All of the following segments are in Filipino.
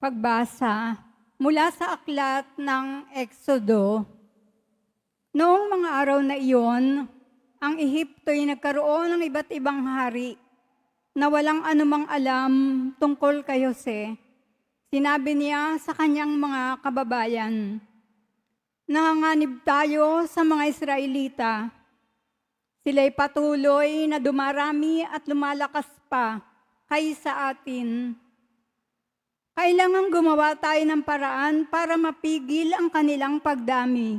Pagbasa mula sa aklat ng Exodo. Noong mga araw na iyon, ang Ehipto'y nagkaroon ng iba't ibang hari na walang anumang alam tungkol kay Jose. Sinabi niya sa kanyang mga kababayan, Nanganganib tayo sa mga Israelita. Sila'y patuloy na dumarami at lumalakas pa kaysa atin. Kailangang gumawa tayo ng paraan para mapigil ang kanilang pagdami.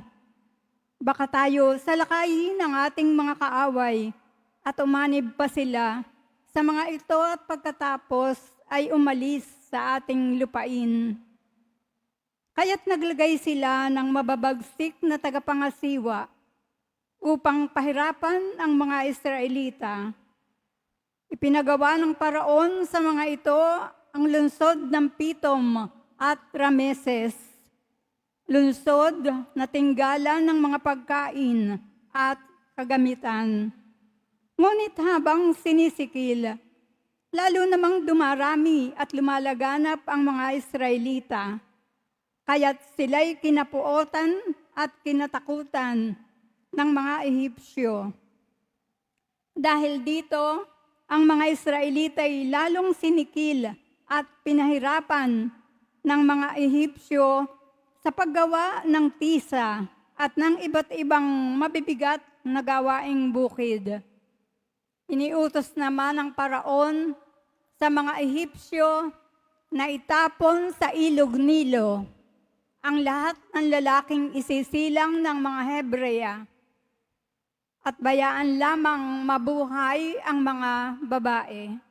Baka tayo salakayin ng ating mga kaaway at umanib pa sila sa mga ito at pagkatapos ay umalis sa ating lupain. Kaya't naglagay sila ng mababagsik na tagapangasiwa upang pahirapan ang mga Israelita. Ipinagawa ng paraon sa mga ito ang lungsod ng Pitom at Rameses. Lungsod na tinggalan ng mga pagkain at kagamitan. Ngunit habang sinisikil, lalo namang dumarami at lumalaganap ang mga Israelita. Kaya't sila'y kinapuotan at kinatakutan ng mga Ehipsyo. Dahil dito, ang mga Israelita ay lalong sinikil at pinahirapan ng mga Ehipsyo sa paggawa ng tisa at ng iba't ibang mabibigat na gawaing bukid. Iniutos naman ng paraon sa mga Ehipsyo na itapon sa ilog Nilo ang lahat ng lalaking isisilang ng mga Hebreya at bayaan lamang mabuhay ang mga babae.